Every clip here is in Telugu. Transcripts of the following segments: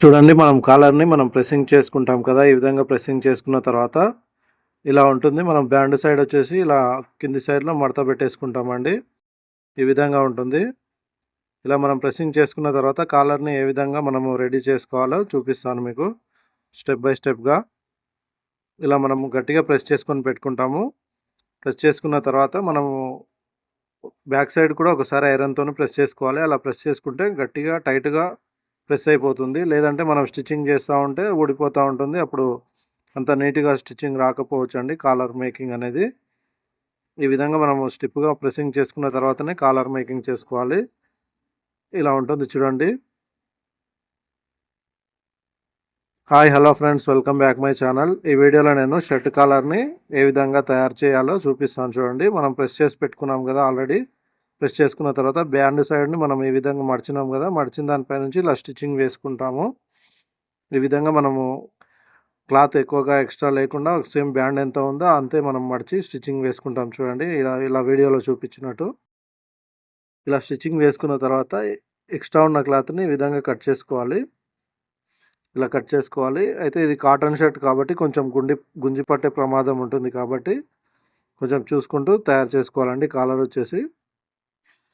చూడండి మనం కాలర్‌ని మనం ప్రెస్సింగ్ చేసుకుంటాం కదా! ఈ విధంగా ప్రెసింగ్ చేసుకున్న తర్వాత ఇలా ఉంటుంది. మనం బ్యాండ్ సైడ్ వచ్చేసి ఇలా కింది సైడ్‌లో మడత పెట్టేసుకుంటామండి. ఈ విధంగా ఉంటుంది. ఇలా మనం ప్రెస్సింగ్ చేసుకున్న తర్వాత కాలర్‌ని ఏ విధంగా మనము రెడీ చేసుకోవాలో చూపిస్తాను మీకు. స్టెప్ బై స్టెప్‌గా. ఇలా మనము గట్టిగా ప్రెస్ చేసుకొని పెట్టుకుంటాము. ప్రెస్ చేసుకున్న తర్వాత మనము బ్యాక్ సైడ్ కూడా ఒకసారి ఐరన్తో ప్రెస్ చేసుకోవాలి. అలా ప్రెస్ చేసుకుంటే గట్టిగా టైట్‌గా ప్రెస్ అయిపోతుంది. లేదంటే మనం స్టిచ్చింగ్ చేస్తూ ఉంటే ఊడిపోతూ ఉంటుంది. అప్పుడు అంత నీట్‌గా స్టిచ్చింగ్ రాకపోవచ్చు అండి కాలర్ మేకింగ్ అనేది. ఈ విధంగా మనము స్టిప్గా ప్రెసింగ్ చేసుకున్న తర్వాతనే కాలర్ మేకింగ్ చేసుకోవాలి. ఇలా ఉంటుంది చూడండి. Hi! Hello friends welcome back my channel. ఈ వీడియోలో నేను షర్ట్ కాలర్‌ని ఏ విధంగా తయారు చేయాలో చూపిస్తాను చూడండి. మనం ప్రెస్ చేసి పెట్టుకున్నాం కదా ఆల్రెడీ. ప్రెస్ చేసుకున్న తర్వాత బ్యాండ్ సైడ్‌ని మనం ఈ విధంగా మడిచినాం కదా! మడిచిన దానిపై నుంచి ఇలా స్టిచ్చింగ్ వేసుకుంటాము. ఈ విధంగా మనము క్లాత్ ఎక్కువగా ఎక్స్ట్రా లేకుండా సేమ్ బ్యాండ్ ఎంత ఉందో అంతే మనం మడిచి స్టిచ్చింగ్ వేసుకుంటాం చూడండి. ఇలా ఇలా వీడియోలో చూపించినట్టు. ఇలా స్టిచ్చింగ్ వేసుకున్న తర్వాత ఎక్స్ట్రా ఉన్న క్లాత్‌ని ఈ విధంగా కట్ చేసుకోవాలి. ఇలా కట్ చేసుకోవాలి. అయితే ఇది కాటన్ షర్ట్ కాబట్టి కొంచెం గుండి గుంజి పట్టే ప్రమాదం ఉంటుంది కాబట్టి కొంచెం చూసుకుంటూ తయారు చేసుకోవాలండి కాలర్ వచ్చేసి.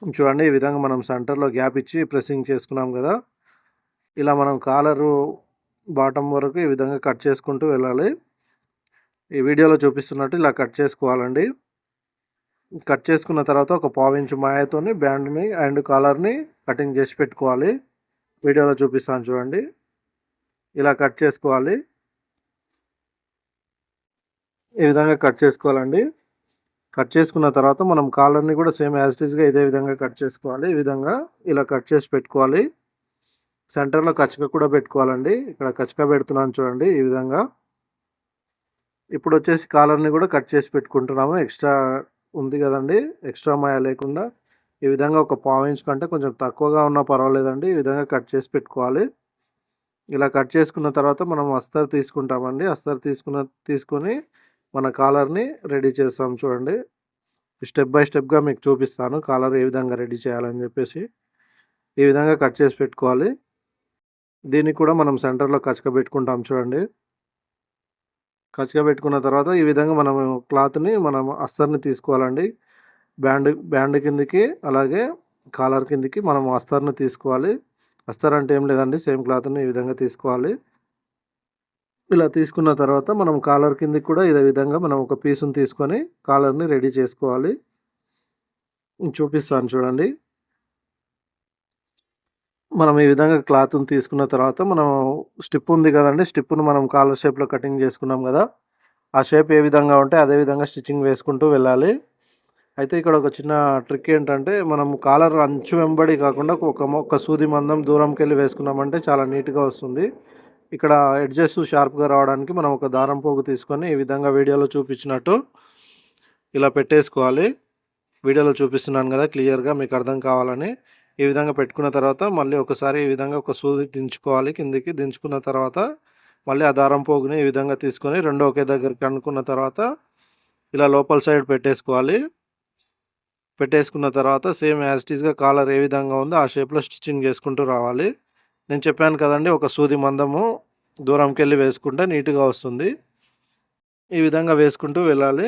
చూడండి ఈ విధంగా మనం సెంటర్‌లో గ్యాప్ ఇచ్చి ప్రెసింగ్ చేసుకున్నాం కదా! ఇలా మనం కాలరు బాటమ్ వరకు ఈ విధంగా కట్ చేసుకుంటూ వెళ్ళాలి. ఈ వీడియోలో చూపిస్తున్నట్టు ఇలా కట్ చేసుకోవాలండి. కట్ చేసుకున్న తర్వాత ఒక పావించు మాయతోని బ్యాండ్‌ని అండ్ కాలర్‌ని కటింగ్ చేసి పెట్టుకోవాలి. వీడియోలో చూపిస్తాను చూడండి. ఇలా కట్ చేసుకోవాలి. ఈ విధంగా కట్ చేసుకోవాలండి. కట్ చేసుకున్న తర్వాత మనం కాలర్‌ని కూడా సేమ్ యాజ్ ఇట్ ఇదే విధంగా కట్ చేసుకోవాలి. ఈ విధంగా ఇలా కట్ చేసి పెట్టుకోవాలి. సెంటర్‌లో కచ్చక కూడా పెట్టుకోవాలండి. ఇక్కడ కచ్చక పెడుతున్నాను చూడండి ఈ విధంగా. ఇప్పుడు వచ్చేసి కాలర్‌ని కూడా కట్ చేసి పెట్టుకుంటున్నాము. ఎక్స్ట్రా ఉంది కదండి ఎక్స్ట్రా మాయ లేకుండా ఈ విధంగా ఒక పావించ్ కంటే కొంచెం తక్కువగా ఉన్నా పర్వాలేదండి. ఈ విధంగా కట్ చేసి పెట్టుకోవాలి. ఇలా కట్ చేసుకున్న తర్వాత మనం అస్తర్ తీసుకుంటామండి. అస్తర్ తీసుకున్న తీసుకొని మన కాలర్‌ని రెడీ చేస్తాం చూడండి. స్టెప్ బై స్టెప్‌గా మీకు చూపిస్తాను కాలర్ ఏ విధంగా రెడీ చేయాలని చెప్పేసి. ఈ విధంగా కట్ చేసి పెట్టుకోవాలి. దీన్ని కూడా మనం సెంటర్‌లో కచక పెట్టుకుంటాం చూడండి. కచక పెట్టుకున్న తర్వాత ఈ విధంగా మనం క్లాత్‌ని మనం అస్తర్‌ని తీసుకోవాలండి. బ్యాండ్ బ్యాండ్ కిందకి అలాగే కాలర్ కిందకి మనం అస్తర్‌ని తీసుకోవాలి. అస్తర్ అంటే ఏం లేదండి సేమ్ క్లాత్‌ని ఈ విధంగా తీసుకోవాలి. ఇలా తీసుకున్న తర్వాత మనం కాలర్ కిందకి కూడా ఇదే విధంగా మనం ఒక పీస్‌ని తీసుకొని కాలర్‌ని రెడీ చేసుకోవాలి. చూపిస్తాను చూడండి. మనం ఈ విధంగా క్లాత్‌ని తీసుకున్న తర్వాత మనం స్టిప్ ఉంది కదండి స్టిప్ను మనం కాలర్ షేప్‌లో కటింగ్ చేసుకున్నాం కదా! ఆ షేప్ ఏ విధంగా ఉంటే అదే విధంగా స్టిచ్చింగ్ వేసుకుంటూ వెళ్ళాలి. అయితే ఇక్కడ ఒక చిన్న ట్రిక్ ఏంటంటే మనం కాలర్ అంచు వెంబడి కాకుండా ఒక ఒక సూది మందం దూరంకెళ్ళి వేసుకున్నామంటే చాలా నీట్‌గా వస్తుంది. ఇక్కడ ఎడ్జెస్ షార్ప్‌గా రావడానికి మనం ఒక దారం పోగు తీసుకొని ఈ విధంగా వీడియోలో చూపించినట్టు ఇలా పెట్టేసుకోవాలి. వీడియోలో చూపిస్తున్నాను కదా! క్లియర్‌గా మీకు అర్థం కావాలని. ఈ విధంగా పెట్టుకున్న తర్వాత మళ్ళీ ఒకసారి ఈ విధంగా ఒక సూది దించుకోవాలి కిందికి దించుకున్న తర్వాత మళ్ళీ ఆ దారం పోగుని ఈ విధంగా తీసుకొని రెండు ఒకే దగ్గరికి అనుకున్న తర్వాత ఇలా లోపల సైడ్ పెట్టేసుకోవాలి. పెట్టేసుకున్న తర్వాత సేమ్ యాజ్ ఇట్ కాలర్ ఏ విధంగా ఉందో ఆ షేప్‌లో స్టిచ్చింగ్ చేసుకుంటూ రావాలి. నేను చెప్పాను కదండి ఒక సూది మందము దూరంకెళ్ళి వేసుకుంటే నీట్‌గా వస్తుంది. ఈ విధంగా వేసుకుంటూ వెళ్ళాలి.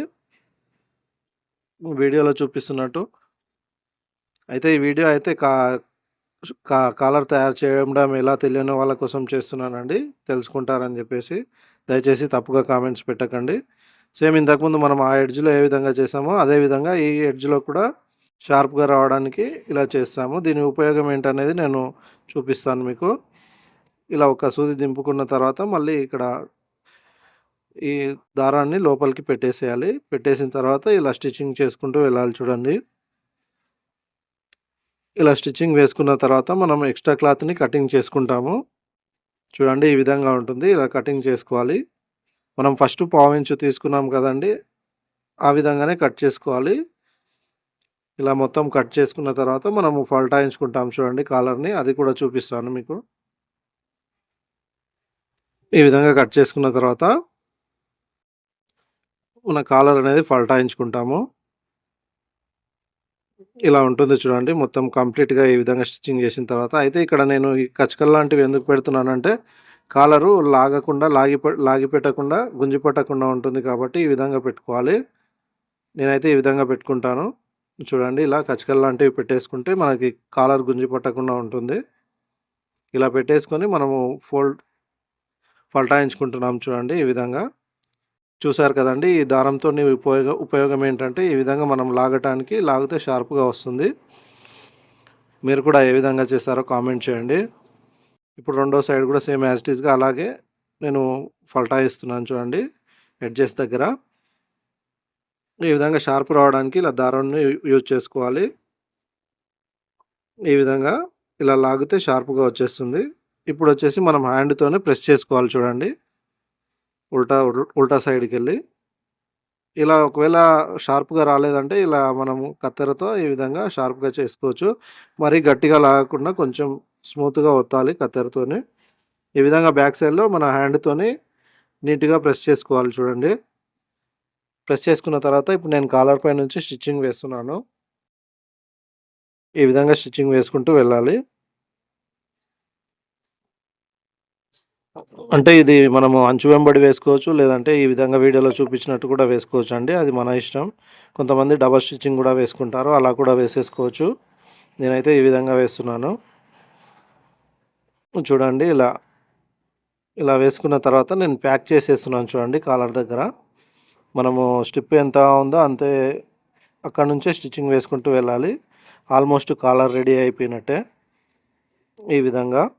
వీడియోలో చూపిస్తున్నట్టు. అయితే ఈ వీడియో అయితే కా కా కాలర్ తయారు చేయడం ఎలా తెలియని వాళ్ళ కోసం చేస్తున్నానండి. తెలుసుకుంటారని చెప్పేసి. దయచేసి తప్పుగా కామెంట్స్ పెట్టకండి. సేమ్ ఇంతకుముందు మనం ఆ ఎడ్జ్‌లో ఏ విధంగా చేసామో అదే విధంగా ఈ ఎడ్జ్‌లో కూడా షార్ప్‌గా రావడానికి ఇలా చేస్తాము. దీని ఉపయోగం ఏంటనేది నేను చూపిస్తాను మీకు. ఇలా ఒక సూది దింపుకున్న తర్వాత మళ్ళీ ఇక్కడ ఈ దారాన్ని లోపలికి పెట్టేసేయాలి. పెట్టేసిన తర్వాత ఇలా స్టిచ్చింగ్ చేసుకుంటూ వెళ్ళాలి చూడండి. ఇలా స్టిచ్చింగ్ వేసుకున్న తర్వాత మనం ఎక్స్ట్రా క్లాత్‌ని కటింగ్ చేసుకుంటాము. చూడండి ఈ విధంగా ఉంటుంది. ఇలా కటింగ్ చేసుకోవాలి. మనం ఫస్ట్ పావు ఇంచు తీసుకున్నాం కదండీ! ఆ విధంగానే కట్ చేసుకోవాలి. ఇలా మొత్తం కట్ చేసుకున్న తర్వాత మనము ఫల్టాయించుకుంటాం చూడండి కాలర్‌ని. అది కూడా చూపిస్తాను మీకు. ఈ విధంగా కట్ చేసుకున్న తర్వాత మన కాలర్ అనేది ఫల్టాయించుకుంటాము. ఇలా ఉంటుంది చూడండి మొత్తం కంప్లీట్‌గా ఈ విధంగా స్టిచ్చింగ్ చేసిన తర్వాత అయితే ఇక్కడ నేను ఈ కచకలు లాంటివి ఎందుకు పెడుతున్నానంటే కాలరు లాగకుండా లాగి లాగి పెట్టకుండా గుంజి పట్టకుండా ఉంటుంది కాబట్టి ఈ విధంగా పెట్టుకోవాలి నేనైతే ఈ విధంగా పెట్టుకుంటాను చూడండి ఇలా కచకలు లాంటివి పెట్టేసుకుంటే మనకి కాలర్ గుంజి పట్టకుండా ఉంటుంది. ఇలా పెట్టేసుకొని మనము ఫోల్డ్ ఫల్టాయించుకుంటున్నాం చూడండి ఈ విధంగా. చూసారు కదండి ఈ దారంతో ఉపయోగ ఉపయోగం ఏంటంటే ఈ విధంగా మనం లాగటానికి లాగితే షార్ప్గా వస్తుంది. మీరు కూడా ఏ విధంగా చేస్తారో కామెంట్ చేయండి. ఇప్పుడు రెండో సైడ్ కూడా సేమ్ యాజిటీస్గా అలాగే నేను ఫల్టా ఇస్తున్నాను చూడండి ఎడ్జెస్ దగ్గర. ఈ విధంగా షార్ప్ రావడానికి ఇలా దారాన్ని యూజ్ చేసుకోవాలి. ఈ విధంగా ఇలా లాగితే షార్ప్గా వచ్చేస్తుంది. ఇప్పుడు వచ్చేసి మనం హ్యాండ్తోనే ప్రెస్ చేసుకోవాలి చూడండి. ఉల్టా ఉల్టా సైడ్కి వెళ్ళి ఇలా ఒకవేళ షార్ప్గా రాలేదంటే ఇలా మనము కత్తెరతో ఈ విధంగా షార్ప్గా చేసుకోవచ్చు. మరీ గట్టిగా లాగకుండా కొంచెం స్మూత్గా ఒత్తాలి కత్తెరతోని. ఈ విధంగా బ్యాక్ సైడ్లో మన హ్యాండ్తోని నీట్గా ప్రెస్ చేసుకోవాలి చూడండి. ప్రెస్ చేసుకున్న తర్వాత ఇప్పుడు నేను కాలర్ పై నుంచి స్టిచ్చింగ్ వేస్తున్నాను. ఈ విధంగా స్టిచ్చింగ్ వేసుకుంటూ వెళ్ళాలి. అంటే ఇది మనము అంచు వెంబడి వేసుకోవచ్చు లేదంటే ఈ విధంగా వీడియోలో చూపించినట్టు కూడా వేసుకోవచ్చు అండి అది మన ఇష్టం. కొంతమంది డబల్ స్టిచ్చింగ్ కూడా వేసుకుంటారు అలా కూడా వేసేసుకోవచ్చు. నేనైతే ఈ విధంగా వేస్తున్నాను. చూడండి ఇలా ఇలా వేసుకున్న తర్వాత నేను ప్యాక్ చేసేస్తున్నాను చూడండి కాలర్ దగ్గర. మనము స్టిప్ ఎంత ఉందో అంతే అక్కడ నుంచే స్టిచ్చింగ్ వేసుకుంటూ వెళ్ళాలి. ఆల్మోస్ట్ కాలర్ రెడీ అయిపోయినట్టే ఈ విధంగా.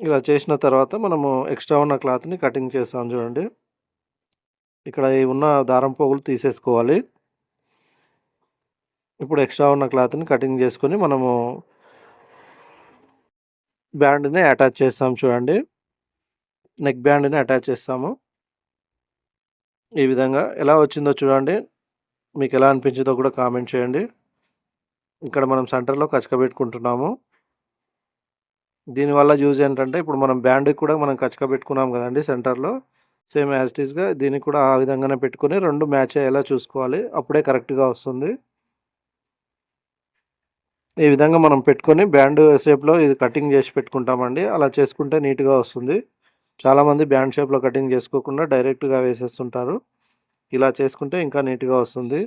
ఇలా చేసిన తర్వాత మనము ఎక్స్ట్రా ఉన్న క్లాత్ని కటింగ్ చేస్తాం చూడండి. ఇక్కడ ఉన్న దారం పోగులు తీసేసుకోవాలి. ఇప్పుడు ఎక్స్ట్రా ఉన్న క్లాత్ని కటింగ్ చేసుకొని మనము బ్యాండ్ని అటాచ్ చేస్తాం చూడండి. నెక్ బ్యాండ్ని అటాచ్ చేస్తాము. ఈ విధంగా ఎలా వచ్చిందో చూడండి. మీకు ఎలా అనిపించిందో కూడా కామెంట్ చేయండి. ఇక్కడ మనం సెంటర్లో కచకబెట్టుకుంటున్నాము దీనివల్ల యూజ్ ఏంటంటే ఇప్పుడు మనం బ్యాండ్కి కూడా మనం కచకబెట్టుకున్నాం కదండి సెంటర్లో. సేమ్ యాజ్ టీస్గా దీనికి కూడా ఆ విధంగానే పెట్టుకొని రెండు మ్యాచ్ అయ్యేలా చూసుకోవాలి. అప్పుడే కరెక్ట్గా వస్తుంది. ఈ విధంగా మనం పెట్టుకొని బ్యాండ్ షేప్లో ఇది కటింగ్ చేసి పెట్టుకుంటామండి. అలా చేసుకుంటే నీట్గా వస్తుంది. చాలామంది బ్యాండ్ షేప్లో కటింగ్ చేసుకోకుండా డైరెక్ట్గా వేసేస్తుంటారు. ఇలా చేసుకుంటే ఇంకా నీట్గా వస్తుంది.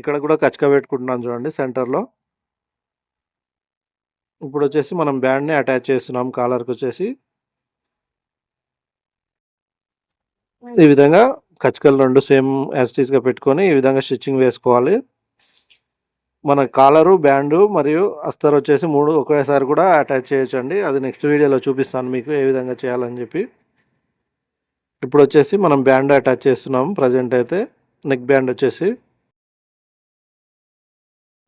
ఇక్కడ కూడా కచ్చిక పెట్టుకుంటున్నాం చూడండి సెంటర్లో. ఇప్పుడు వచ్చేసి మనం బ్యాండ్ని అటాచ్ చేస్తున్నాం కాలర్కి వచ్చేసి. ఈ విధంగా కచ్చకలు రెండు సేమ్ యాజిటీస్గా పెట్టుకొని ఈ విధంగా స్టిచ్చింగ్ వేసుకోవాలి. మన కాలరు బ్యాండు మరియు అస్తర్ వచ్చేసి మూడు ఒకేసారి కూడా అటాచ్ చేయొచ్చండి. అది నెక్స్ట్ వీడియోలో చూపిస్తాను మీకు ఏ విధంగా చేయాలని చెప్పి. ఇప్పుడు వచ్చేసి మనం బ్యాండ్ అటాచ్ చేస్తున్నాం ప్రజెంట్ అయితే. నెక్ బ్యాండ్ వచ్చేసి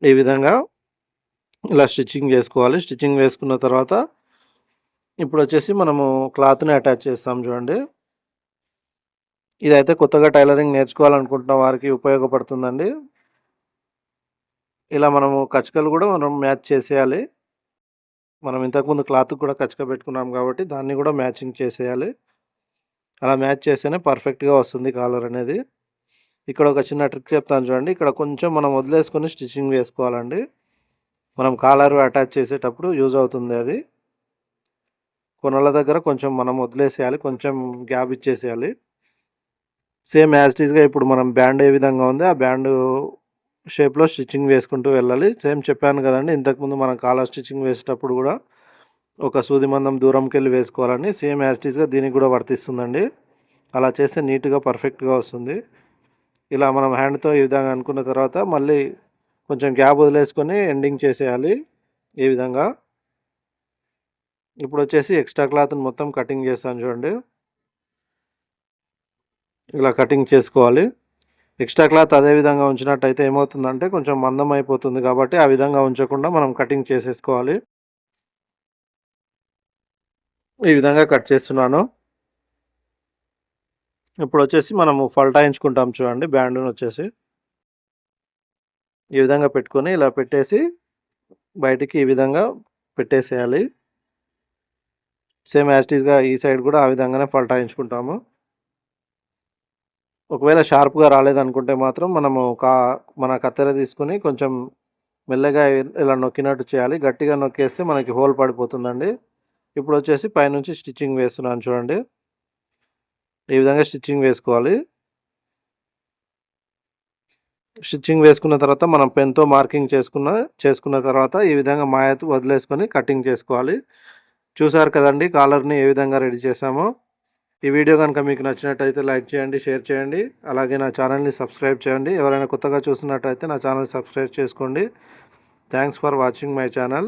ఈ విధంగా ఇలా స్టిచ్చింగ్ చేసుకోవాలి. స్టిచ్చింగ్ వేసుకున్న తర్వాత ఇప్పుడు వచ్చేసి మనము క్లాత్ని అటాచ్ చేస్తాం చూడండి. ఇదైతే కొత్తగా టైలరింగ్ నేర్చుకోవాలనుకుంటున్న వారికి ఉపయోగపడుతుందండి. ఇలా మనము కచకలు కూడా మనం మ్యాచ్ చేసేయాలి. మనం ఇంతకుముందు క్లాత్ కూడా కచక పెట్టుకున్నాం కాబట్టి దాన్ని కూడా మ్యాచింగ్ చేసేయాలి. అలా మ్యాచ్ చేస్తేనే పర్ఫెక్ట్గా వస్తుంది కాలర్ అనేది. ఇక్కడ ఒక చిన్న ట్రిక్ చెప్తాను చూడండి. ఇక్కడ కొంచెం మనం వదిలేసుకొని స్టిచ్చింగ్ వేసుకోవాలండి. మనం కాలర్ అటాచ్ చేసేటప్పుడు యూజ్ అవుతుంది అది. కొనల దగ్గర కొంచెం మనం వదిలేసేయాలి. కొంచెం గ్యాప్ ఇచ్చేసేయాలి. సేమ్ యాజ్టీస్గా ఇప్పుడు మనం బ్యాండ్ ఏ విధంగా ఉంది ఆ బ్యాండ్ షేప్లో స్టిచ్చింగ్ వేసుకుంటూ వెళ్ళాలి. సేమ్ చెప్పాను కదండి ఇంతకుముందు మనం కాలర్ స్టిచ్చింగ్ వేసేటప్పుడు కూడా ఒక సూది మందం దూరంకి వెళ్ళి వేసుకోవాలని సేమ్ యాజ్టీస్గా దీనికి కూడా వర్తిస్తుందండి. అలా చేస్తే నీట్గా పర్ఫెక్ట్గా వస్తుంది. ఇలా మనం హ్యాండ్తో ఈ విధంగా అనుకున్న తర్వాత మళ్ళీ కొంచెం గ్యాప్ వదిలేసుకొని ఎండింగ్ చేసేయాలి ఈ విధంగా. ఇప్పుడు వచ్చేసి ఎక్స్ట్రా క్లాత్ని మొత్తం కటింగ్ చేస్తాను చూడండి. ఇలా కటింగ్ చేసుకోవాలి. ఎక్స్ట్రా క్లాత్ అదే విధంగా ఉంచినట్టయితే ఏమవుతుందంటే కొంచెం మందం అయిపోతుంది కాబట్టి ఆ విధంగా ఉంచకుండా మనం కటింగ్ చేసేసుకోవాలి. ఈ విధంగా కట్ చేస్తున్నాను. ఇప్పుడు వచ్చేసి మనము ఫల్టాయించుకుంటాం చూడండి బ్యాండ్ని వచ్చేసి. ఈ విధంగా పెట్టుకొని ఇలా పెట్టేసి బయటికి ఈ విధంగా పెట్టేసేయాలి. సేమ్ యాస్టీస్గా ఈ సైడ్ కూడా ఆ విధంగానే ఫల్టాయించుకుంటాము ఒకవేళ షార్ప్గా రాలేదనుకుంటే మాత్రం మనము కా మన కత్తెర తీసుకుని కొంచెం మెల్లగా ఇలా నొక్కినట్టు చేయాలి. గట్టిగా నొక్కేస్తే మనకి హోల్ పడిపోతుందండి. ఇప్పుడు వచ్చేసి పైనుంచి స్టిచ్చింగ్ వేస్తున్నాను చూడండి. ఈ విధంగా స్టిచ్చింగ్ వేసుకోవాలి. స్టిచ్చింగ్ వేసుకున్న తర్వాత మనం పెన్తో మార్కింగ్ చేసుకున్న చేసుకున్న తర్వాత ఈ విధంగా మాయ వదిలేసుకొని కటింగ్ చేసుకోవాలి. చూసారు కదండి కాలర్ని ఏ విధంగా రెడీ చేసామో ఈ వీడియో కనుక మీకు నచ్చినట్టయితే లైక్ చేయండి షేర్ చేయండి. అలాగే నా ఛానల్ని సబ్స్క్రైబ్ చేయండి. ఎవరైనా కొత్తగా చూస్తున్నట్టయితే నా ఛానల్ సబ్స్క్రైబ్ చేసుకోండి. Thanks for watching my channel